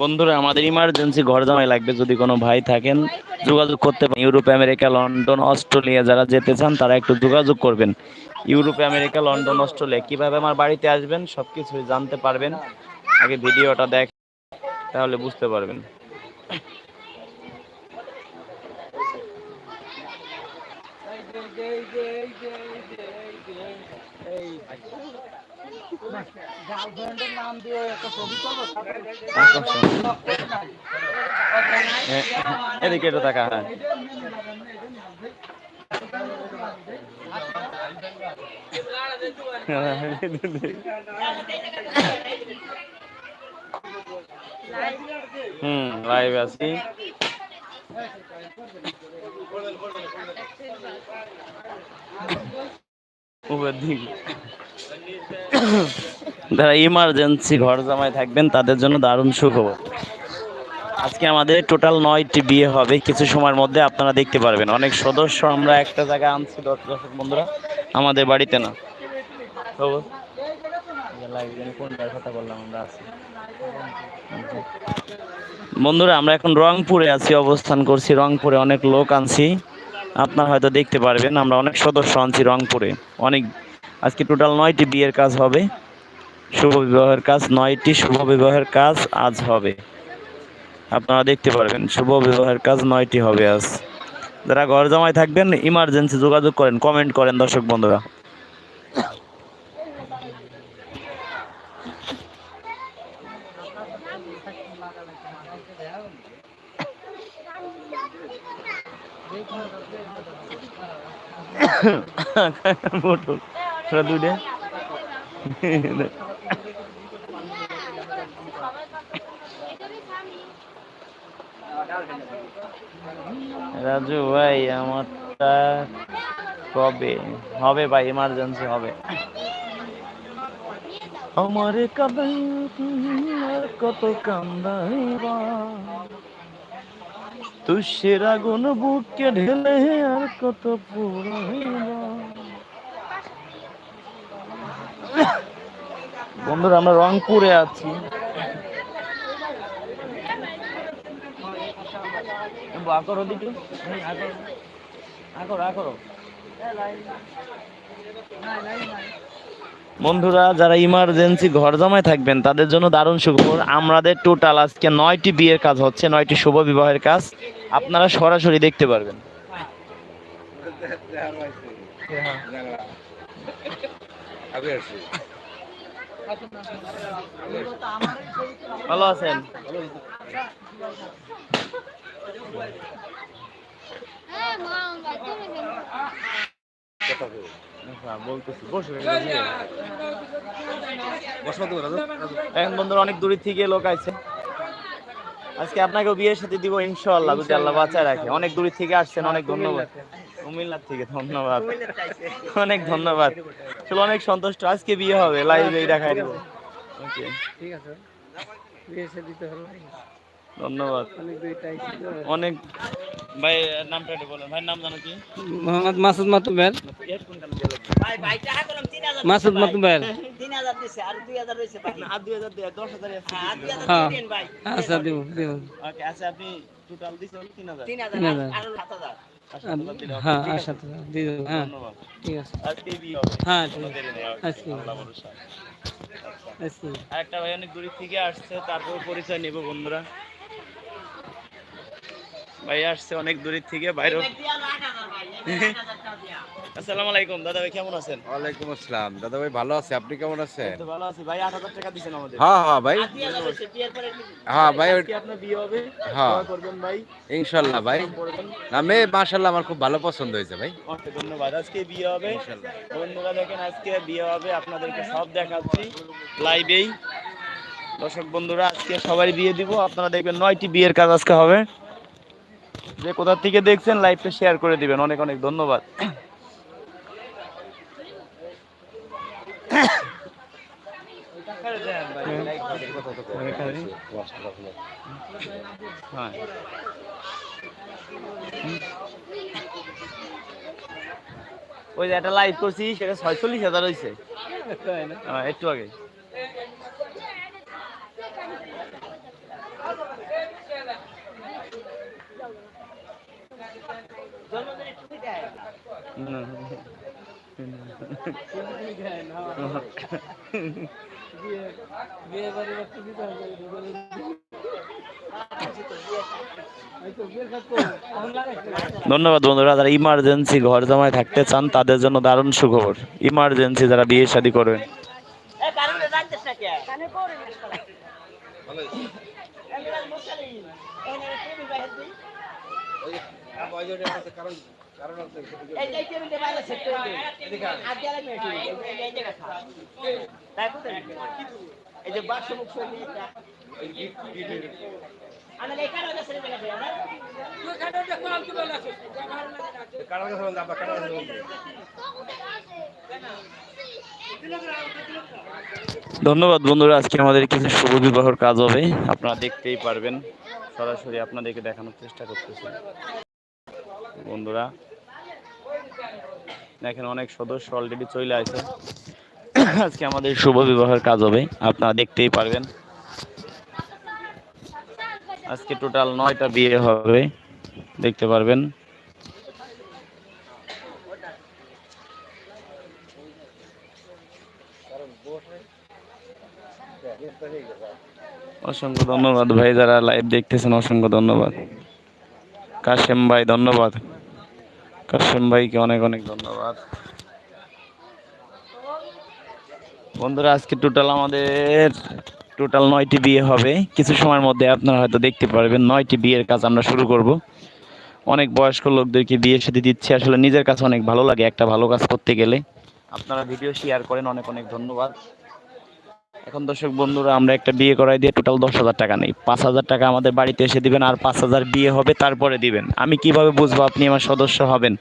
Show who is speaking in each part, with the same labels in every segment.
Speaker 1: বন্ধুরা, আমাদের ইমার্জেন্সি ঘর জামাই লাগবে। যদি কোনো ভাই থাকেন, যোগাযোগ করতে পারেন। ইউরোপ, আমেরিকা, লন্ডন, অস্ট্রেলিয়া যারা যেতে চান, তারা একটু যোগাযোগ করবেন। ইউরোপ, আমেরিকা, লন্ডন, অস্ট্রেলিয়া, কীভাবে আমার বাড়িতে আসবেন, সবকিছু জানতে পারবেন। আগে ভিডিওটা দেখ, তাহলে বুঝতে পারবেন হ্যাঁ, এদিকে একটু টাকা হ্যাঁ। হুম লাইভ আছি। উপর দিকে যারা ইমার্জেন্সি ঘর জামাই থাকবেন, তাদের জন্য দারুণ সুখবর। আজকে আমাদের টোটাল নয়টি বিয়ে হবে। কিছু সময়ের মধ্যে আপনারা দেখতে পারবেন। অনেক সদস্য আমরা একটা জায়গায় আনছি, দশ- দর্শক বন্ধুরা। আমাদের বাড়িতে না। বন্ধুরা, আমরা এখন রংপুরে আছি, অবস্থান করছি। রংপুরে অনেক লোক আনছি। আপনারা হয়তো দেখতে পারবেন, আমরা অনেক সদস্য আনছি রংপুরে। অনেক আজকে টোটাল নয়টি বিয়ের কাজ হবে। শুভ বিবাহের কাজ নয়টি, শুভ বিবাহের কাজ আজ হবে। আপনারা দেখতে পারবেন, শুভ বিবাহের কাজ নয়টি হবে আজ। যারা ঘর জামাই থাকবেন ইমার্জেন্সি যোগাযোগ করেন কমেন্ট করেন দর্শক বন্ধুরা। মোটর। সেটা দুইটা? রাজু ভাই আমারটা কবে? হবে ভাই ইমার্জেন্সি হবে। আমারে আর কত কান্দাইবা তুষের আগুন বুকে ঢেলে আর কত পুরাইবা বন্ধুরা, আমরা রংপুরে আছি। বন্ধুরা, যারা ইমার্জেন্সি ঘর জমায় থাকবেন, তাদের জন্য দারুণ সুখবর। আমাদের টোটাল আজকে নয়টি বিয়ের কাজ হচ্ছে, নয়টি শুভ বিবাহের কাজ। আপনারা সরাসরি দেখতে পারবেন। ভালো আছেন? এখন বন্ধুরা অনেক দূর থেকে লোক আছে আজকে আপনাকেও বিয়ের সাথে দিব ইনশাল্লাহ আল্লাহ বাঁচায় রাখে। অনেক দূর থেকে আসছেন অনেক ধন্যবাদ। কুমিল্লার থেকে ধন্যবাদ। অনেক ধন্যবাদ। চলো অনেক সন্তুষ্ট। আজকে বিয়ে হবে লাইভে দেখাই দিব। ওকে
Speaker 2: ঠিক আছে।
Speaker 1: ধন্যবাদ।
Speaker 2: অনেক দুইটাই
Speaker 1: অনেক ভাই নামটা একটু বলেন। ভাইয়ের নাম জানো কি?
Speaker 2: মোহাম্মদ মাসুদ মাতুবেল। মাসুদ মাতুবেল।
Speaker 1: আর দুই হাজার দেয় দশ হাজার
Speaker 2: হ্যাঁ আচ্ছা দিব দিব।
Speaker 1: ওকে আচ্ছা আপনি টোটাল দিচ্ছেন তিন হাজার।
Speaker 2: তিন হাজার। হ্যাঁ আচ্ছা দিয়ে দেবো হ্যাঁ। ঠিক আছে। হ্যাঁ
Speaker 1: ভরসা।
Speaker 2: আচ্ছা।
Speaker 1: আরেকটা ভাই অনেক দূরে থেকে আসছে তারপর পরিচয় নেব বন্ধুরা। ভাই আসছে অনেক দূর থেকে বাইরে আসসালামু আলাইকুম দাদা ভাই কেমন আছেন?
Speaker 3: ওয়ালাইকুম আসসালাম। দাদা ভাই ভালো আছে আপনি কেমন আছেন?
Speaker 1: তো ভালো আছি ভাই আট হাজার টাকা দিচ্ছেন আমাদের।
Speaker 3: হ্যাঁ হ্যাঁ ভাই। হ্যাঁ ভাই
Speaker 1: আজকে আপনার বিয়ে হবে
Speaker 3: হ্যাঁ।
Speaker 1: করবেন ভাই।
Speaker 3: ইনশাল্লাহ ভাই। না মেয়ে মাশাল্লাহ আমার খুব ভালো পছন্দ হয়েছে ভাই।
Speaker 1: ওকে ধন্যবাদ আজকে বিয়ে হবে।
Speaker 3: ইনশাল্লাহ।
Speaker 1: বন্ধুরা দেখেন আজকে বিয়ে হবে আপনাদেরকে সব দেখাচ্ছি লাইভেই দর্শক বন্ধুরা আজকে সবাই বিয়ে দিব আপনারা দেখবেন নয়টি বিয়ের কাজ আজকে হবে। যে কোথা থেকে দেখছেন লাইভটা শেয়ার করে দিবেন। অনেক অনেক ধন্যবাদ। হ্যাঁ। ওই যে একটা লাইভ করছি, সেটা ছয়চল্লিশ হাজার হয়েছে হ্যাঁ, একটু আগে। ধন্যবাদ বন্ধুরা, যারা ইমার্জেন্সি ঘর জামায় থাকতে চান, তাদের জন্য দারুণ সুখবর। ইমার্জেন্সি যারা বিয়ে শাদী করবেন ধন্যবাদ বন্ধুরা, আজকে আমাদের কিছু শুভ বিবাহর কাজ হবে। আপনারা দেখতেই পারবেন, সরাসরি আপনাদেরকে দেখানোর চেষ্টা করতেছি। বন্ধুরা দেখেন অনেক সদস্য অলরেডি চলে আছে আজকে আমাদের শুভ বিবাহের কাজ হবে আপনারা দেখতেই পারবেন। আজকে টোটাল নয়টা বিয়ে হবে দেখতে পারবেন। অসংখ্য ধন্যবাদ ভাই যারা লাইভ দেখতেছেন অসংখ্য ধন্যবাদ। কাশেম ভাই ধন্যবাদ। কাশেম ভাইকে অনেক অনেক ধন্যবাদ। বন্ধুরা, আজকে টোটাল আমাদের টোটাল নয়টি বিয়ে হবে। কিছু সময়ের মধ্যে আপনারা হয়তো দেখতে পারবেন নয়টি বিয়ের কাজ আমরা শুরু করব। অনেক বয়স্ক লোকদেরকে বিয়ের সাথে দিচ্ছি। আসলে নিজের কাছে অনেক ভালো লাগে একটা ভালো কাজ করতে গেলে। আপনারা ভিডিও শেয়ার করেন, অনেক অনেক ধন্যবাদ। এখন দর্শক বন্ধুরা, আমরা একটা বিয়ে করাই দিয়ে টোটাল দশ হাজার টাকা নেই। পাঁচ হাজার টাকা আমাদের বাড়িতে এসে দিবেন আর পাঁচ হাজার বিয়ে হবে তারপরে দিবেন। আমি কীভাবে বুঝব আপনি আমার সদস্য হবেন?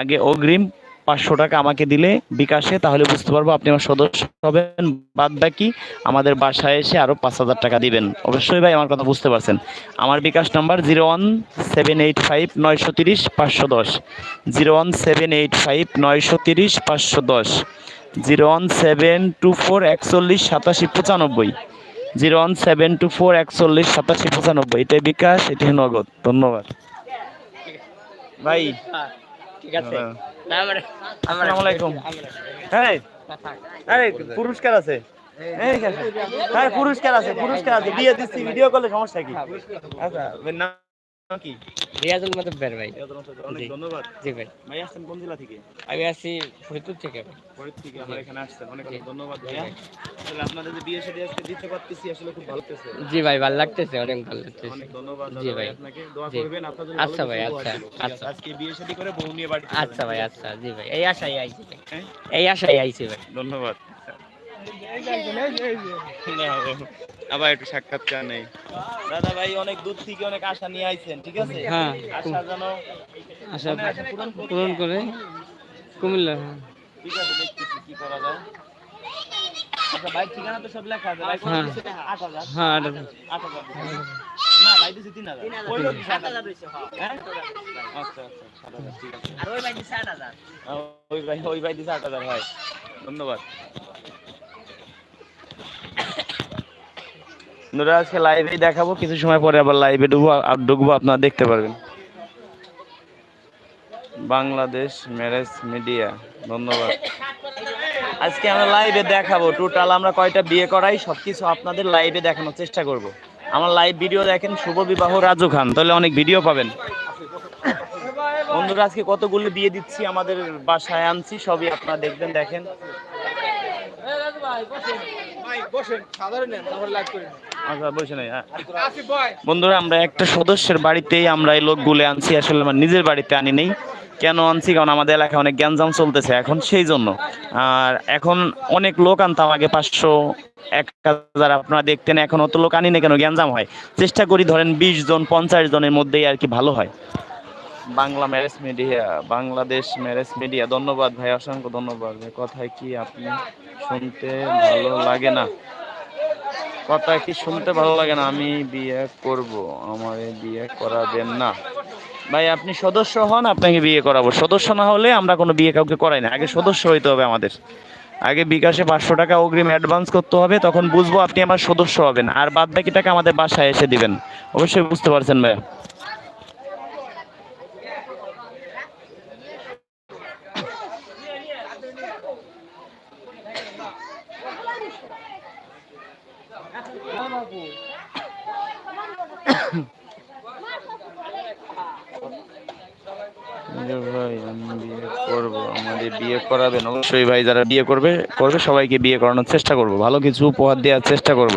Speaker 1: আগে অগ্রিম পাঁচশো টাকা আমাকে দিলে বিকাশে তাহলে বুঝতে পারব আপনি আমার সদস্য হবেন। বাদ বাকি আমাদের বাসায় এসে আরও পাঁচ হাজার টাকা দিবেন। অবশ্যই ভাই আমার কথা বুঝতে পারছেন। আমার bKash number zero one seven eight five নয়শো তিরিশ পাঁচশো দশ। Zero one seven eight five নয়শো তিরিশ পাঁচশো দশ। Zero one seven two four একচল্লিশ সাতাশি পঁচানব্বই। Zero one seven two four একচল্লিশ সাতাশি পঁচানব্বই। এটাই বিকাশ এটি নগদ। ধন্যবাদ। ভাই।
Speaker 4: ঠিক আছে।
Speaker 1: হ্যাঁ। আসসালামু আলাইকুম। হ্যাঁ আরে পুরস্কার আছে। হ্যাঁ পুরস্কার আছে পুরস্কার আছে। দিয়ে দিচ্ছি ভিডিও করলে সমস্যা কি? আচ্ছা কি?
Speaker 4: রিয়াজুল মাদব্বের ভাই।
Speaker 1: অনেক ধন্যবাদ।
Speaker 4: জি ভাই।
Speaker 1: ভাই আসছেন কোন জেলা থেকে?
Speaker 4: আমি আছি ফরিদপুর থেকে
Speaker 1: পরের থেকে আমার এখানে আসছেন। অনেক অনেক ধন্যবাদ ভাইয়া। আসলে আপনাদের যে বিয়ে সাথে আজকে দিতে পারতেছি আসলে খুব ভালো লাগতেছে।
Speaker 4: জি ভাই ভালো লাগতেছে অনেক ভালো লাগতেছে।
Speaker 1: অনেক ধন্যবাদ
Speaker 4: জি
Speaker 1: ভাই। আপনাকে। দোয়া করবেন আপনার জন্য
Speaker 4: আচ্ছা ভাই, আচ্ছা, আচ্ছা।
Speaker 1: আজকে বিয়ে শাদী করে বউ নিয়ে বাড়িতে
Speaker 4: আচ্ছা ভাই আচ্ছা জি ভাই। এই আশাই আইছি ভাই।
Speaker 1: হ্যাঁ?
Speaker 4: এই আশাই আইছি ভাই।
Speaker 1: ধন্যবাদ। আবার একটু সাক্ষাৎকার নেই দাদা ভাই অনেক দূর থেকে অনেক আশা নিয়ে আইছেন ঠিক আছে?
Speaker 2: হ্যাঁ।
Speaker 1: আশা যেন
Speaker 2: আশা
Speaker 1: পূরণ
Speaker 2: করে। কুমিল্লা হ্যাঁ।
Speaker 1: ঠিক আছে দেখতেছি কি করা যায়। আচ্ছা ভাই ঠিকানা তো সব লেখা আছে। ভাই
Speaker 2: হ্যাঁ। হ্যাঁ।
Speaker 1: না ভাই দিছি ওই হ্যাঁ। আচ্ছা আচ্ছা সাত হাজার ঠিক আছে।
Speaker 4: আর ওই ভাই দিছে আট হাজার।
Speaker 1: আহ, ওই ভাই ওই ভাই দিছে আট হাজার ভাই। ধন্যবাদ। বন্ধুরা, আজকে লাইভেই দেখাবো কিছু সময় পরে আবার লাইভে ঢুকবো আর ঢুকবো আপনারা দেখতে পারবেন। বাংলাদেশ ম্যারেজ মিডিয়া ধন্যবাদ। আজকে আমরা লাইভে দেখাবো টোটাল আমরা কয়টা বিয়ে করাই সব কিছু আপনাদের লাইভে দেখানোর চেষ্টা করব। আমার লাইভ ভিডিও দেখেন শুভ বিবাহ রাজু খান তাহলে অনেক ভিডিও পাবেন। বন্ধুরা আজকে কতগুলো বিয়ে দিচ্ছি আমাদের বাসায় আনছি সবই আপনারা দেখবেন দেখেন। আচ্ছা হ্যাঁ। বন্ধুরা আমরা একটা সদস্যের বাড়িতেই আমরা এই লোকগুলো আনছি আসলে আমার নিজের বাড়িতে আনি নেই। কেন আনছি? কারণ আমাদের এলাকায় অনেক গ্যাঞ্জাম চলতেছে এখন সেই জন্য। আর এখন অনেক লোক আনতাম আগে পাঁচশো এক হাজার আপনারা দেখতেন এখন অত লোক আনি না কেন? গ্যাঞ্জাম হয়। চেষ্টা করি ধরেন বিশ জন পঞ্চাশ জনের মধ্যেই আর কি ভালো হয়। Bangla marriage media, Bangladesh marriage media. ধন্যবাদ ভাই, অসংখ্য ধন্যবাদ কথায় কি আপনি শুনতে ভালো লাগে না? কথা কি শুনতে ভালো লাগে না? আমি বিয়ে করব, আমারে বিয়ে করাবেন না। ভাই, আপনি সদস্য হন, আপনাকে বিয়ে করাবো। সদস্য না হলে আমরা কোনো বিয়ে কাউকে করাই না। আগে সদস্য হইতে হবে আমাদের। আগে বিকাশে পাঁচশো টাকা অগ্রিম অ্যাডভান্স করতে হবে, তখন বুঝব আপনি আমার সদস্য হবেন। আর বাদ বাকি টাকা আমাদের বাসায় এসে দিবেন। অবশ্যই বুঝতে পারছেন ভাইয়া। যে ভাই আমি বিয়ে করব আমাদের বিয়ে করাবেন। অবশ্যই ভাই যারা বিয়ে করবে করবে সবাইকে বিয়ে করানোর চেষ্টা করব। ভালো কিছু উপহার দেওয়ার চেষ্টা করব।